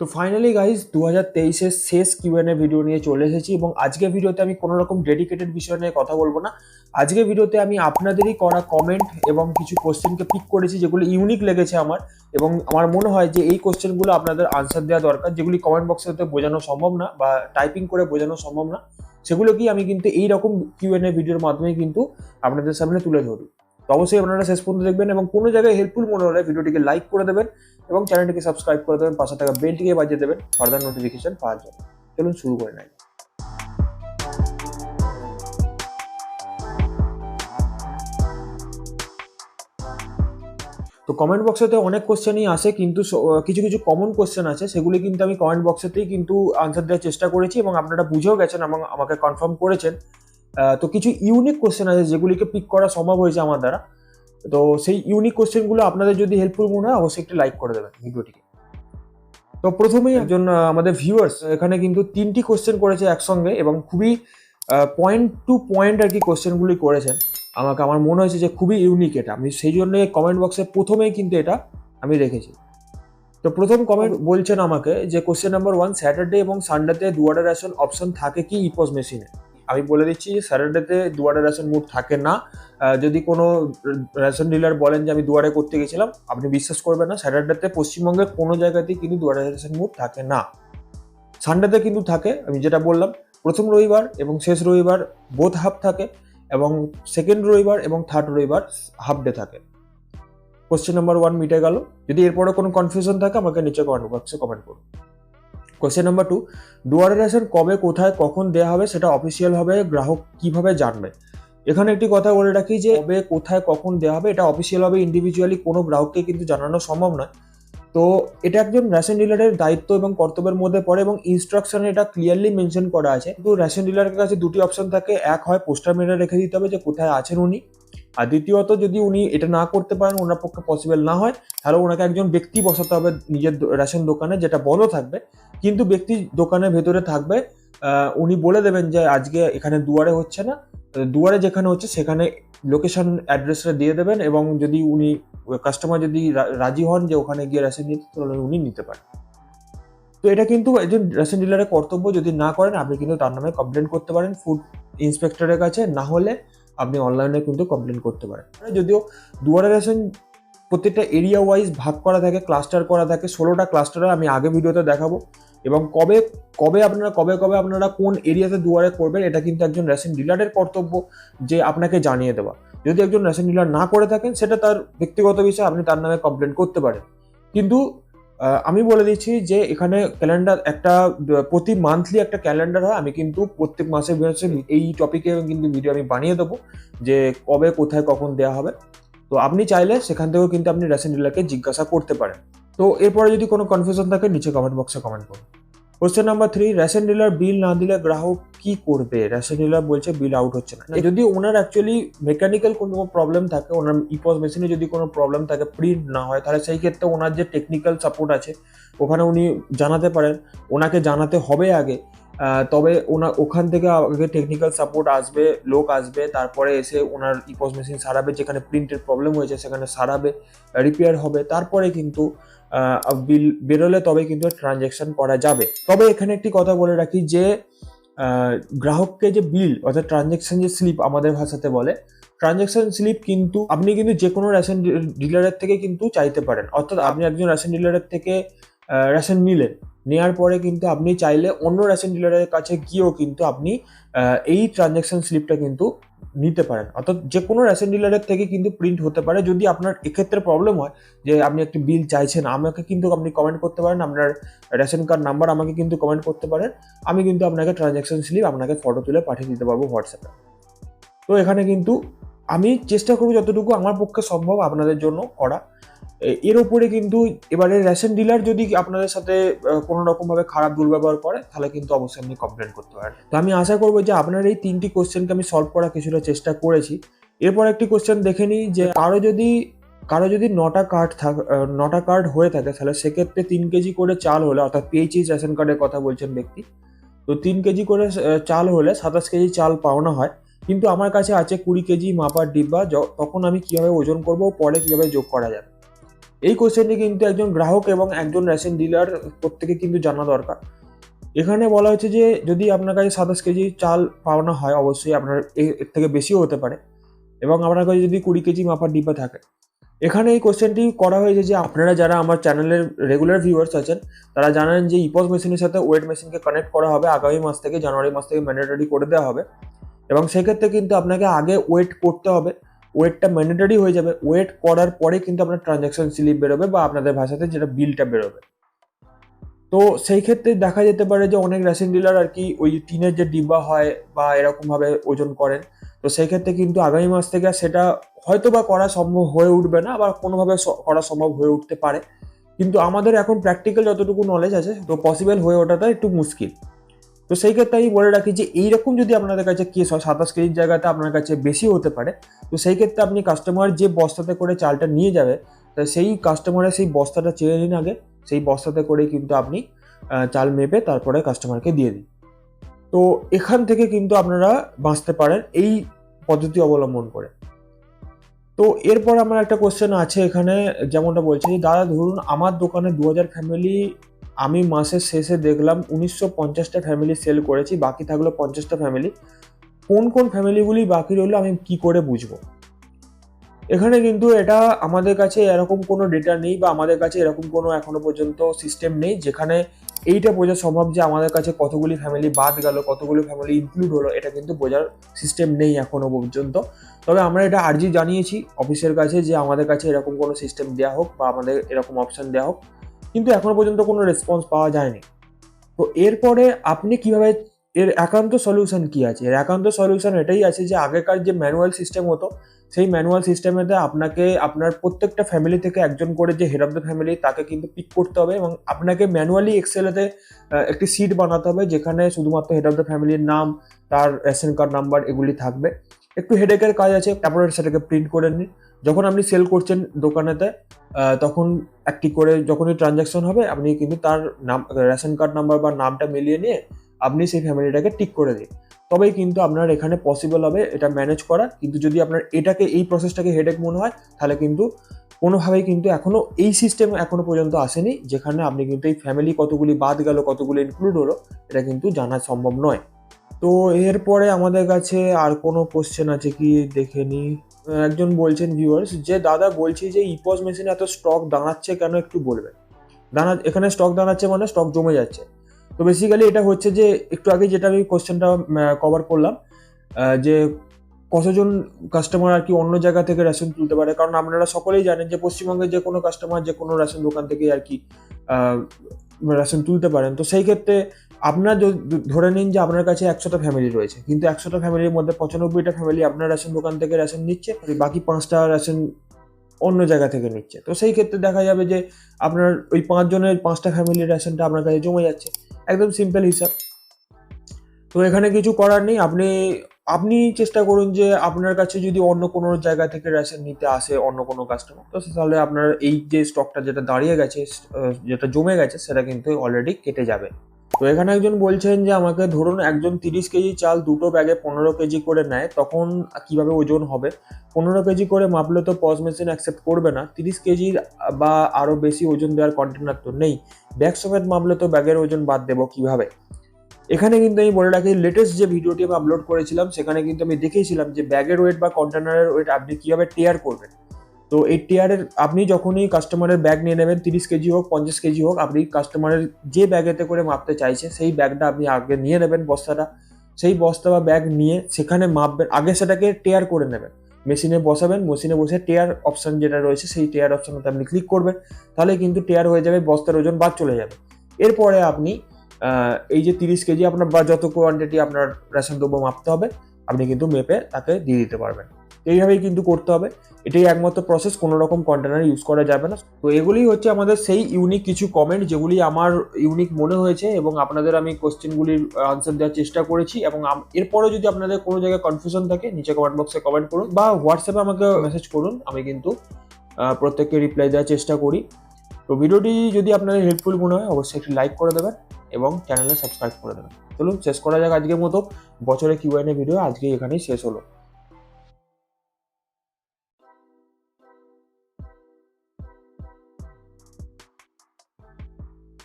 তো finally guys দু হাজার তেইশের শেষ কিউএনএ ভিডিও নিয়ে চলে এসেছি এবং আজকে ভিডিওতে আমি কোনো রকম ডেডিকেটেড বিষয় নিয়ে কথা বলব না। আজকে ভিডিওতে আমি আপনাদেরই করা কমেন্ট এবং কিছু কোশ্চেনকে পিক করেছি যেগুলো ইউনিক লেগেছে আমার এবং আমার মনে হয় যে এই কোশ্চেনগুলো আপনাদের আনসার দেওয়া দরকার, যেগুলি কমেন্ট বক্সে হতে বোঝানো সম্ভব না বা টাইপিং করে বোঝানো সম্ভব না। সেগুলোকেই আমি কিন্তু এই রকম কিউএনএ ভিডিওর মাধ্যমে কিন্তু আপনাদের সামনে তুলে ধরি তো অবশ্যই আপনারা শেষ পর্যন্ত দেখবেন এবং কোনো জায়গায় হেল্পফুল মনে হলে ভিডিওটিকে লাইক করে দেবেন এবং চ্যানেলটিকে সাবস্ক্রাইব করে দেবেন, পাশে থাকা বেলটিকে বাজিয়ে দেবেন ফার্দার নোটিফিকেশন পাওয়ার জন্য। চলুন শুরু করে নেয় তো কমেন্ট বক্সেতে অনেক কোশ্চেনই আসে, কিন্তু কিছু কিছু কমন কোশ্চেন আছে, সেগুলি কিন্তু আমি কমেন্ট বক্সেতেই কিন্তু আনসার দেওয়ার চেষ্টা করেছি এবং আপনারা বুঝেও গেছেন এবং আমাকে কনফার্ম করেছেন। তো কিছু ইউনিক কোশ্চেন আছে যেগুলিকে পিক করা সম্ভব হয়েছে আমার দ্বারা। তো সেই ইউনিক কোশ্চেনগুলো আপনাদের যদি হেল্পফুল মনে হয়, অবশ্যই একটি লাইক করে দেবেন ভিডিওটিকে। তো প্রথমেই একজন আমাদের ভিউয়ার্স এখানে কিন্তু তিনটি কোশ্চেন করেছে একসঙ্গে এবং খুবই পয়েন্ট টু পয়েন্ট আর কি কোশ্চেনগুলি করেছেন। আমাকে, আমার মনে হয়েছে যে খুবই ইউনিক এটা। আমি সেই জন্য কমেন্ট বক্সে প্রথমেই কিন্তু এটা আমি রেখেছি। তো প্রথম কমেন্ট বলছেন আমাকে যে কোশ্চেন নাম্বার ওয়ান স্যাটারডে এবং সানডেতে রেশন অপশন থাকে কি ইপোজ মেশিনে আমি বলে দিচ্ছি যে স্যাটারডেতে দুয়ারে রেশন মুড থাকে না। যদি কোনো রেশন ডিলার বলেন যে আমি দুয়ারে করতে গেছিলাম, আপনি বিশ্বাস করবেন না, স্যাটারডেতে পশ্চিমবঙ্গের কোনো জায়গাতেই কিন্তু দুয়ারে রেশন মুড থাকে না। সানডেতে কিন্তু থাকে, আমি যেটা বললাম, প্রথম রবিবার এবং শেষ রবিবার বোথ হাফ থাকে এবং সেকেন্ড রবিবার এবং থার্ড রবিবার হাফ ডে থাকে। কোশ্চেন নাম্বার ওয়ান মিটে গেল। যদি এরপরে কোনো কনফিউশন থাকে, আমাকে নিচে কমেন্ট বক্সে কমেন্ট করুন। Question number two Duare ration কবে, কোথায়, কখন দেওয়া হবে, সেটা অফিসিয়ালভাবে গ্রাহক কীভাবে জানবে? এখানে একটি কথা বলে রাখি যে, কবে, কোথায়, কখন দেওয়া হবে, এটা অফিসিয়াল হবে ইন্ডিভিজুয়ালি কোনো গ্রাহককে কিন্তু জানানো সম্ভব নয়। তো এটা একজন রেশন ডিলারের দায়িত্ব এবং কর্তব্যের মধ্যে পড়ে এবং ইনস্ট্রাকশনে এটা ক্লিয়ারলি মেনশন করা আছে। কিন্তু রেশন ডিলারের কাছে দুটি অপশন থাকে। এক হয় পোস্টার মেরে রেখে দিতে হবে যে কোথায় আছেন উনি। আর দ্বিতীয়ত যদি উনি এটা না করতে পারেন, ওনার পক্ষে পসিবল না হয়, তাহলে ওনাকে একজন ব্যক্তি বসাতে হবে নিজের রেশন দোকানে, যেটা বন্ধ থাকবে। কিন্তু ব্যক্তি দোকানের ভেতরে থাকবে উনি বলে দেবেন যে আজকে এখানে দুয়ারে হচ্ছে না। দুয়ারে যেখানে হচ্ছে, সেখানে লোকেশন অ্যাড্রেসটা দিয়ে দেবেন এবং যদি উনি কাস্টমার যদি রাজি হন যে ওখানে গিয়ে রেশন নিতে, তাহলে উনি নিতে পারেন। তো এটা কিন্তু একজন রেশন ডিলারের কর্তব্য। যদি না করেন, আপনি কিন্তু তার নামে কমপ্লেন করতে পারেন ফুড ইন্সপেক্টরের কাছে। না হলে আপনি অনলাইনে কিন্তু কমপ্লেন করতে পারেন। যদিও দুয়ারে রেশন প্রত্যেকটা এরিয়া ওয়াইজ ভাগ করা থাকে ক্লাস্টার করা থাকে, ষোলোটা ক্লাস্টারে আমি আগে ভিডিওতে দেখাবো। এবং কবে কবে আপনারা, কবে কবে আপনারা কোন এরিয়াতে দুয়ারে করবেন, এটা কিন্তু একজন রেশন ডিলারের কর্তব্য যে আপনাকে জানিয়ে দেওয়া। যদি একজন রেশন ডিলার না করে থাকেন, সেটা তার ব্যক্তিগত বিষয়, আপনি তার নামে কমপ্লেন করতে পারেন। কিন্তু আমি বলে দিচ্ছি যে এখানে ক্যালেন্ডার একটা প্রতি মান্থলি একটা ক্যালেন্ডার হয়। আমি কিন্তু প্রত্যেক মাসে এই টপিকে কিন্তু ভিডিও আমি বানিয়ে দেবো যে কবে, কোথায়, কখন দেওয়া হবে। তো আপনি চাইলে সেখান থেকেও কিন্তু আপনি রেশন ডিলারকে জিজ্ঞাসা করতে পারেন। তো এরপরে যদি কোনো কনফিউশন থাকে, নিচে কমেন্ট বক্সে কমেন্ট করুন। Question number three ration dealer bill না দিলে গ্রাহক কি করবে? রেশন ডিলার বলছে বিল আউট হচ্ছে না। যদি ওনার অ্যাকচুয়ালি মেকানিক্যাল কোনো প্রবলেম থাকে, ওনার ইপস মেশিনে যদি কোনো প্রবলেম থাকে প্রিন্ট না হয়, তাহলে সেই ক্ষেত্রে ওনার যে টেকনিক্যাল সাপোর্ট আছে, ওখানে উনি জানাতে পারেন। ওনাকে জানাতে হবে আগে। তবে ওনার ওখান থেকে আগে টেকনিক্যাল সাপোর্ট আসবে, লোক আসবে, তারপরে এসে ওনার ইপস মেশিন সারাবে, যেখানে প্রিন্টের প্রবলেম হয়েছে, সেখানে সারাবে রিপেয়ার হবে। তারপরে কিন্তু বিল বেরোলে তবে কিন্তু ট্রানজ্যাকশন করা যাবে। তবে এখানে একটি কথা বলে রাখি যে গ্রাহককে যে বিল, অর্থাৎ ট্রানজ্যাকশন যে স্লিপ আমাদের ভাষাতে বলে ট্রানজ্যাকশন স্লিপ কিন্তু আপনি কিন্তু যে কোনো রেশন ডিলারের থেকে কিন্তু চাইতে পারেন। অর্থাৎ আপনি একজন রেশন ডিলারের থেকে রেশন নিলেন নেওয়ার পরে কিন্তু আপনি চাইলে অন্য রেশন ডিলারের কাছে গিয়েও কিন্তু আপনি এই ট্রানজ্যাকশন স্লিপটা কিন্তু নিতে পারেন। অর্থাৎ যে কোনো রেশন ডিলারের থেকে কিন্তু প্রিন্ট হতে পারে। যদি আপনার এক্ষেত্রে প্রবলেম হয় যে আপনি একটি বিল চাইছেন, আমাকে কিন্তু আপনি কমেন্ট করতে পারেন। আপনার রেশন কার্ড নাম্বার আমাকে কিন্তু কমেন্ট করতে পারেন। আমি কিন্তু আপনাকে ট্রানজ্যাকশন স্লিপ আপনাকে ফটো তুলে পাঠিয়ে দিতে পারব হোয়াটসঅ্যাপে তো এখানে কিন্তু আমি চেষ্টা করব যতটুকু আমার পক্ষে সম্ভব আপনাদের জন্য করা। এর উপরে কিন্তু এবারে রেশন ডিলার যদি আপনাদের সাথে কোনো রকম ভাবে খারাপ দুর্ব্যবহার করে, তাহলে কিন্তু অবশ্যই আপনি কমপ্লেন করতে পারেন। তো আমি আশা করব যে আপনার এই তিনটি কোশ্চেনকে আমি সলভ করার কিছুটা চেষ্টা করেছি। এরপর একটি কোশ্চেন দেখে নিই যে, কারও যদি কারও যদি নটা কার্ড থাক নটা কার্ড হয়ে থাকে, তাহলে সেক্ষেত্রে তিন কেজি করে চাল হলে, অর্থাৎ পিএইচএস রেশন কার্ডের কথা বলছেন ব্যক্তি, তো তিন কেজি করে চাল হলে সাতাশ কেজি চাল পাওনা হয়। কিন্তু আমার কাছে আছে কুড়ি কেজি মাপার ডিব্বা তখন আমি কীভাবে ওজন করব, পরে কীভাবে যোগ করা যাবে? এই কোশ্চেনটি কিন্তু একজন গ্রাহক এবং একজন রেশন ডিলার প্রত্যেকে কিন্তু জানা দরকার। এখানে বলা হচ্ছে যে, যদি আপনার কাছে সাতাশ কেজি চাল পাওয়ানো হয়, অবশ্যই আপনার এর থেকে বেশিও হতে পারে। এবং আপনার কাছে যদি কুড়ি কেজি মাপার ডিব্বা থাকে। এখানে এই কোশ্চেনটি করা হয়েছে যে, আপনারা যারা আমার চ্যানেলের রেগুলার ভিউয়ার্স আছেন, তারা জানেন যে ইপস মেশিনের সাথে ওয়েট মেশিনকে কানেক্ট করা হবে আগামী মাস থেকে, জানুয়ারি মাস থেকে ম্যান্ডেটরি করে দেওয়া হবে। এবং সেক্ষেত্রে কিন্তু আপনাকে আগে ওয়েট করতে হবে। ওয়েটটা ম্যান্ডেটরি হয়ে যাবে। ওয়েট করার পরে কিন্তু আপনার ট্রানজ্যাকশন স্লিপ বেরোবে বা আপনাদের ভাষাতে যেটা বিলটা বেরোবে। তো সেই ক্ষেত্রে দেখা যেতে পারে যে অনেক রেশন ডিলার আর কি ওই টিনের যে ডিব্বা হয় বা এরকমভাবে ওজন করেন, তো সেই ক্ষেত্রে কিন্তু আগামী মাস থেকে সেটা হয়তো বা করা সম্ভব হয়ে উঠবে না, আবার কোনোভাবে করা সম্ভব হয়ে উঠতে পারে। কিন্তু আমাদের এখন প্র্যাকটিক্যাল যতটুকু নলেজ আছে, তো পসিবল হয়ে ওঠাটা একটু মুশকিল। তো সেই ক্ষেত্রে আমি বলে রাখি যে এইরকম যদি আপনাদের কাছে কেস হয় সাতাশ কেজির জায়গাতে আপনার কাছে বেশি হতে পারে, তো সেই ক্ষেত্রে আপনি কাস্টমার যে বস্তাতে করে চালটা নিয়ে যাবে, তা সেই কাস্টমারের সেই বস্তাটা চেয়ে নিন আগে, সেই বস্তাতে করে কিন্তু আপনি চাল মেপে তারপরে কাস্টমারকে দিয়ে দিন। তো এখান থেকে কিন্তু আপনারা বাঁচতে পারেন এই পদ্ধতি অবলম্বন করে। তো এরপর আমার একটা কোশ্চেন আছে এখানে, যেমনটা বলছি যে, দাদা ধরুন আমার দোকানে দু হাজার ফ্যামিলি আমি মাসের শেষে দেখলাম উনিশশো পঞ্চাশটা ফ্যামিলি সেল করেছি, বাকি থাকল পঞ্চাশটা ফ্যামিলি কোন কোন ফ্যামিলিগুলি বাকি রইল আমি কি করে বুঝব? এখানে কিন্তু এটা আমাদের কাছে এরকম কোনো ডেটা নেই বা আমাদের কাছে এরকম কোনো এখনও পর্যন্ত সিস্টেম নেই, যেখানে এইটা বোঝা সম্ভব যে আমাদের কাছে কতগুলি ফ্যামিলি বাদ গেল, কতগুলি ফ্যামিলি ইনক্লুড হলো, এটা কিন্তু বোঝার সিস্টেম নেই এখনও পর্যন্ত। তবে আমরা এটা আর্জি জানিয়েছি অফিসের কাছে যে আমাদের কাছে এরকম কোনো সিস্টেম দেওয়া হোক বা আমাদের এরকম অপশন দেওয়া হোক। কিন্তু এখনও পর্যন্ত কোনো রেসপন্স পাওয়া যায়নি। তো এরপরে আপনি কীভাবে, এর একান্ত সলিউশন কি আছে? এর একান্ত সলিউশন এটাই আছে যে আগেকার যে ম্যানুয়াল সিস্টেম হতো, সেই ম্যানুয়াল সিস্টেমেতে আপনাকে, আপনার প্রত্যেকটা ফ্যামিলি থেকে একজন করে যে হেড অফ দ্য ফ্যামিলি তাকে কিন্তু পিক করতে হবে এবং আপনাকে ম্যানুয়ালি এক্সেলেতে একটি সিট বানাতে হবে যেখানে শুধুমাত্র হেড অফ দ্য ফ্যামিলির নাম, তার রেশন কার্ড নাম্বার এগুলি থাকবে। একটু হেডেকের কাজ আছে, তারপরে সেটাকে প্রিন্ট করে নিন। যখন আপনি সেল করছেন দোকানেতে তখন একটি করে যখনই ট্রানজ্যাকশন হবে, আপনি কিন্তু তার নাম রেশন কার্ড নাম্বার বা নামটা মিলিয়ে নিয়ে আপনি সেই ফ্যামিলিটাকে টিক করে দিন। তবেই কিন্তু আপনার এখানে পসিবল হবে এটা ম্যানেজ করা। কিন্তু যদি আপনার এটাকে, এই প্রসেসটাকে হেডেক মনে হয়, তাহলে কিন্তু কোনোভাবেই কিন্তু এখনও এই সিস্টেম এখনও পর্যন্ত আসেনি, যেখানে আপনি কিন্তু এই ফ্যামিলি কতগুলি বাদ গেল, কতগুলি ইনক্লুড হলো, এটা কিন্তু জানা সম্ভব নয়। তো এরপরে আমাদের কাছে আর কোনো কোশ্চেন আছে কি? দেখে নি। একজন বলছেন ভিউয়ার্স যে দাদা বলছি যে ইপস মেশিনে এত স্টক দাঁড়াচ্ছে কেন একটু বলবেন? দাঁড়া, এখানে স্টক দাঁড়াচ্ছে মানে স্টক জমে যাচ্ছে। তো বেসিক্যালি এটা হচ্ছে যে, একটু আগে যেটা আমি কোশ্চেনটা কভার করলাম যে কতজন কাস্টমার আর কি অন্য জায়গা থেকে রেশন তুলতে পারে? কারণ আপনারা সকলেই জানেন যে পশ্চিমবঙ্গের যে কোনো কাস্টমার যে কোনো রেশন দোকান থেকে আর কি রেশন তুলতে পারেন। তো সেই ক্ষেত্রে আপনার ধরে নিন যে আপনার কাছে একশোটা ফ্যামিলি রয়েছে, কিন্তু একশোটা ফ্যামিলির মধ্যে পঁচানব্বইটা ফ্যামিলি আপনার রেশন দোকান থেকে রেশন নিচ্ছে বাকি পাঁচটা রেশন অন্য জায়গা থেকে নিচ্ছে। তো সেই ক্ষেত্রে দেখা যাবে যে আপনার ওই পাঁচজনের পাঁচটা ফ্যামিলির রেশনটা আপনার কাছে জমে যাচ্ছে। একদম সিম্পল হিসাব। তো এখানে কিছু করার নেই। আপনি আপনি চেষ্টা করুন যে আপনার কাছে যদি অন্য কোনো জায়গা থেকে রেশন নিতে আসে অন্য কোনো কাস্টমার তো তাহলে আপনার এই যে স্টকটা যেটা দাঁড়িয়ে গেছে যেটা জমে গেছে, সেটা কিন্তু অলরেডি কেটে যাবে। তো এখানে একজন বলছেন যে আমাকে ধরুন একজন তিরিশ কেজি চাল দুটো ব্যাগে পনেরো কেজি করে নেয়, তখন কীভাবে ওজন হবে? পনেরো কেজি করে মাপলে তো পজ মেশিন অ্যাকসেপ্ট করবে না। তিরিশ কেজির বা আরও বেশি ওজন দেওয়ার কন্টেনার তো নেই। ব্যাগ সমেত মাপলে তো ব্যাগের ওজন বাদ দেবো কীভাবে? এখানে কিন্তু আমি বলে রাখি লেটেস্ট যে ভিডিওটি আমি আপলোড করেছিলাম, সেখানে কিন্তু আমি দেখিয়েছিলাম যে ব্যাগের ওয়েট বা কন্টেনারের ওয়েট আপনি কীভাবে টেয়ার করবেন। তো এই টেয়ারের আপনি যখনই কাস্টমারের ব্যাগ নিয়ে নেবেন, তিরিশ কেজি হোক, পঞ্চাশ কেজি হোক, আপনি কাস্টমারের যে ব্যাগেতে করে মাপতে চাইছে সেই ব্যাগটা আপনি আগে নিয়ে নেবেন বস্তাটা। সেই বস্তা বা ব্যাগ নিয়ে সেখানে মাপবেন, আগে সেটাকে টেয়ার করে নেবেন। মেশিনে বসাবেন মেশিনে বসে টেয়ার অপশান যেটা রয়েছে, সেই টেয়ার অপশনটাতে আপনি ক্লিক করবেন, তাহলে কিন্তু টেয়ার হয়ে যাবে, বস্তার ওজন বাদ চলে যাবে। এরপরে আপনি এই যে তিরিশ কেজি আপনার বা যত কোয়ান্টিটি আপনার রেশন দ্রব্য মাপতে হবে আপনি কিন্তু মেপে তাকে দিয়ে দিতে পারবেন। এইভাবেই কিন্তু করতে হবে। এটাই একমাত্র প্রসেস কোনো রকম কন্টেনার ইউজ করা যাবে না। তো এগুলি হচ্ছে আমাদের সেই ইউনিক কিছু কমেন্ট যেগুলি আমার ইউনিক মনে হয়েছে এবং আপনাদের আমি কোশ্চেনগুলির আনসার দেওয়ার চেষ্টা করেছি এবং এরপরেও যদি আপনাদের কোনো জায়গায় কনফিউশন থাকে, নিচে কমেন্ট বক্সে কমেন্ট করুন বা হোয়াটসঅ্যাপে আমাকে মেসেজ করুন, আমি কিন্তু প্রত্যেককে রিপ্লাই দেওয়ার চেষ্টা করি। তো ভিডিওটি যদি আপনাদের হেল্পফুল মনে হয়, অবশ্যই একটি লাইক করে দেবেন। এবং চ্যানেলে সাবস্ক্রাইব করে দেবেন। চলুন শেষ করা যাক আজকের মতো। বছরে কিউএনএ ভিডিও আজকে এখানেই শেষ হলো।